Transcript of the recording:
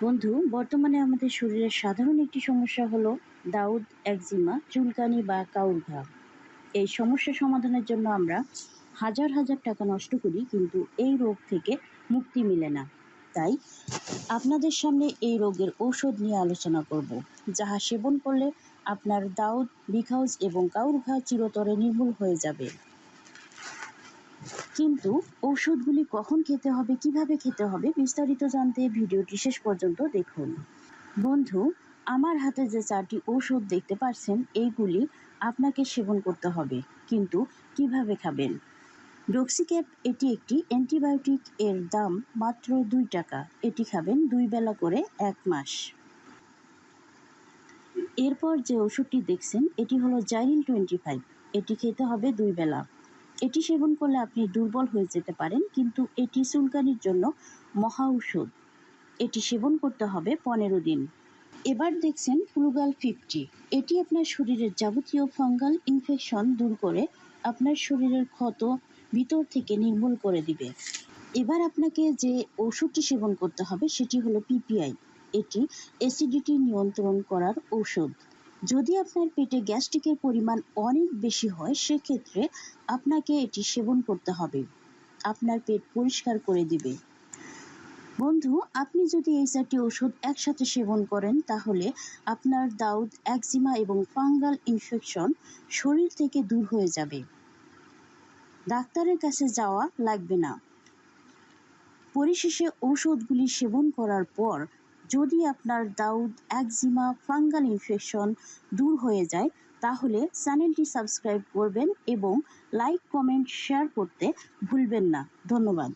বন্ধু, বর্তমানে আমাদের শরীরের সাধারণ একটি সমস্যা হলো দাউদ একজিমা, চুলকানি বা কাউর ঘা। এই সমস্যা সমাধানের জন্য আমরা হাজার হাজার টাকা নষ্ট করি, কিন্তু এই রোগ থেকে মুক্তি মিলে না। তাই আপনাদের সামনে এই রোগের ঔষধ নিয়ে আলোচনা করব, যাহা সেবন করলে আপনার দাউদ বিখাউজ এবং কাউর ঘা চিরতরে নির্মূল হয়ে যাবে। কিন্তু ঔষধগুলি কখন খেতে হবে, কীভাবে খেতে হবে, বিস্তারিত জানতে ভিডিওটি শেষ পর্যন্ত দেখুন। বন্ধু, আমার হাতে যে চারটি ঔষধ দেখতে পাচ্ছেন, এইগুলি আপনাকে সেবন করতে হবে, কিন্তু কীভাবে খাবেন? ডক্সিক্যাপ এটি একটি অ্যান্টিবায়োটিক এর দাম মাত্র দুই টাকা, এটি খাবেন দুই বেলা করে এক মাস। এরপর যে ওষুধটি দেখছেন, এটি হলো জাইরিল টোয়েন্টি ফাইভ, এটি খেতে হবে দুই বেলা। এটি সেবন করলে আপনি দুর্বল হয়ে যেতে পারেন, কিন্তু এটি চুলকানির জন্য মহা ঔষধ। এটি সেবন করতে হবে পনেরো দিন। এবার দেখছেন ফ্লুগাল ফিফটি। এটি আপনার শরীরের যাবতীয় ফাঙ্গাল ইনফেকশন দূর করে আপনার শরীরের ক্ষত ভিতর থেকে নির্মূল করে দিবে। এবার আপনাকে যে ওষুধটি সেবন করতে হবে সেটি হলো পিপিআই। এটি অ্যাসিডিটি নিয়ন্ত্রণ করার ঔষধ। যদি আপনার পেটে গ্যাস্ট্রিকের পরিমাণ অনেক বেশি হয়, সেক্ষেত্রে আপনাকে এটি সেবন করতে হবে। আপনার পেট পরিষ্কার করে দিবে। বন্ধু, আপনি যদি এই চারটি ওষুধ একসাথে সেবন করেন, তাহলে আপনার দাউদ, একজিমা এবং ফাঙ্গাল ইনফেকশন শরীর থেকে দূর হয়ে যাবে। ডাক্তারের কাছে যাওয়া লাগবে না। পরিশেষে ঔষধগুলি সেবন করার পর যদি আপনার দাউদ একজিমা ফাঙ্গাল ইনফেকশন দূর হয়ে যায়, তাহলে চ্যানেলটি সাবস্ক্রাইব করবেন এবং লাইক, কমেন্ট, শেয়ার করতে ভুলবেন না। ধন্যবাদ।